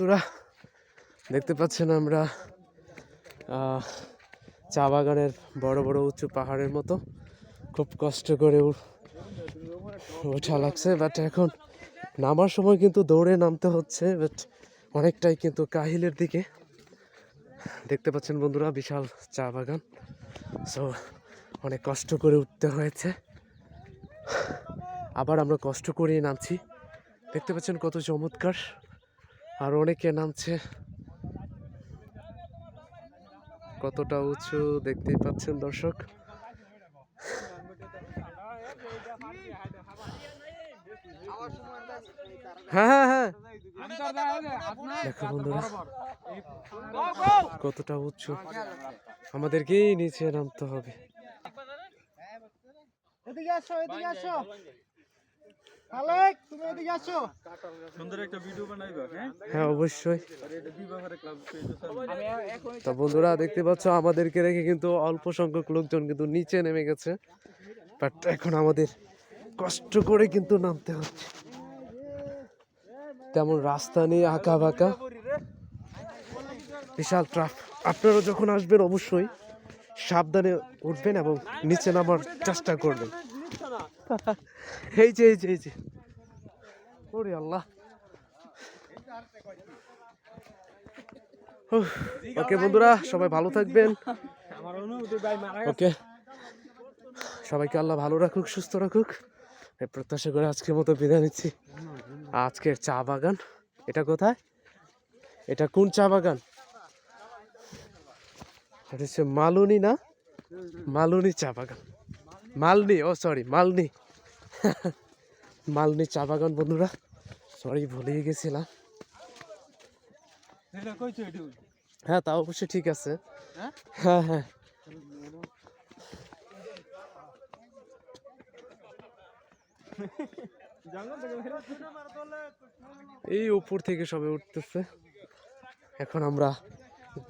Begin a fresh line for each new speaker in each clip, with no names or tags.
বন্ধুরা, দেখতে পাচ্ছেন আমরা চা বাগানের বড় বড় উঁচু পাহাড়ের মতো। খুব কষ্ট করে ওঠা লাগছে বাট এখন নামার সময় কিন্তু দৌড়ে নামতে হচ্ছে বাট অনেকটাই কিন্তু কাহিলের দিকে। দেখতে পাচ্ছেন বন্ধুরা, বিশাল চা বাগান। সো অনেক কষ্ট করে উঠতে হয়েছে। আবার আমরা কষ্ট করেই নামছি। দেখতে পাচ্ছেন কত চমৎকার। আর অনেকে নামছে। কতটা উঁচু দেখতেই পাচ্ছেন দর্শক। হ্যাঁ হ্যাঁ হ্যাঁ। কতটা উঁচু। আমাদেরকেই নিচে নামতে হবে।
আলেক তুমি এদিকে আসো।
সুন্দর একটা ভিডিও বানাইবা হ্যাঁ?
হ্যাঁ অবশ্যই। তা বন্ধুরা দেখতে পাচ্ছ আমাদেরকে রেখে কিন্তু অল্প সংখ্যক লোকজন কিন্তু নিচে নেমে গেছে। বাট এখন আমাদের কষ্ট করে কিন্তু নামতে হচ্ছে। তেমন রাস্তা নেই আঁকা বাঁকা বিশাল ট্রাফ আপনারা যখন আসবেন অবশ্যই সাবধানে উঠবেন এবং নিচে নামার চেষ্টা করবেন। এই যে এই যে এই যে। ওরে আল্লাহ। ওকে বন্ধুরা, সবাই ভালো থাকবেন। ওকে। সবাইকে আল্লাহ ভালো রাখুক, সুস্থ রাখুক। প্রত্যাশা করে আজকের মতো বিদায় নিচ্ছি। আজকের চা বাগান, এটা কোথায়? এটা কোন চা বাগান? এটা হচ্ছে মালুনি না? মালুনি চা বাগান। মালনি, ও সরি, মালনি। মালনি চা বাগান বন্ধুরা। সরি ভুলিয়ে গেছিলাম। হ্যাঁ তা অবশ্যই ঠিক আছে।
হ্যাঁ?
হ্যাঁ হ্যাঁ। এই উপর থেকে সবে উঠতেছে। এখন আমরা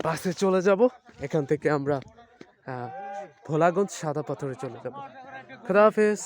বাসে চলে যাব। এখান থেকে আমরা ভোলাগঞ্জ সাদা পাথরে চলে যাব। খুদা হাফেজ।